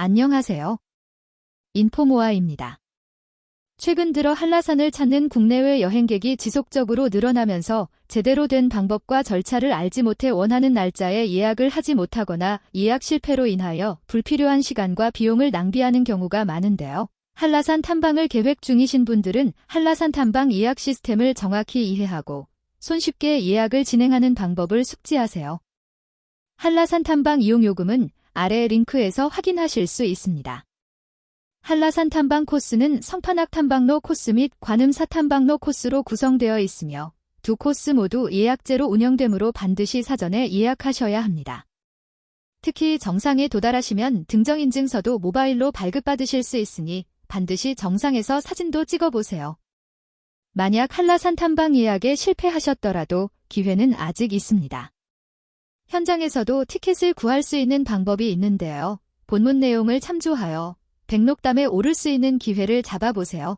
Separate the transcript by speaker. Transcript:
Speaker 1: 안녕하세요. 인포모아입니다. 최근 들어 한라산을 찾는 국내외 여행객이 지속적으로 늘어나면서 제대로 된 방법과 절차를 알지 못해 원하는 날짜에 예약을 하지 못하거나 예약 실패로 인하여 불필요한 시간과 비용을 낭비하는 경우가 많은데요. 한라산 탐방을 계획 중이신 분들은 한라산 탐방 예약 시스템을 정확히 이해하고 손쉽게 예약을 진행하는 방법을 숙지하세요. 한라산 탐방 이용 요금은 아래 링크에서 확인하실 수 있습니다. 한라산 탐방 코스는 성판악 탐방로 코스 및 관음사 탐방로 코스로 구성되어 있으며 두 코스 모두 예약제로 운영되므로 반드시 사전에 예약하셔야 합니다. 특히 정상에 도달하시면 등정인증서도 모바일로 발급받으실 수 있으니 반드시 정상에서 사진도 찍어보세요. 만약 한라산 탐방 예약에 실패하셨더라도 기회는 아직 있습니다. 현장에서도 티켓을 구할 수 있는 방법이 있는데요. 본문 내용을 참조하여 백록담에 오를 수 있는 기회를 잡아보세요.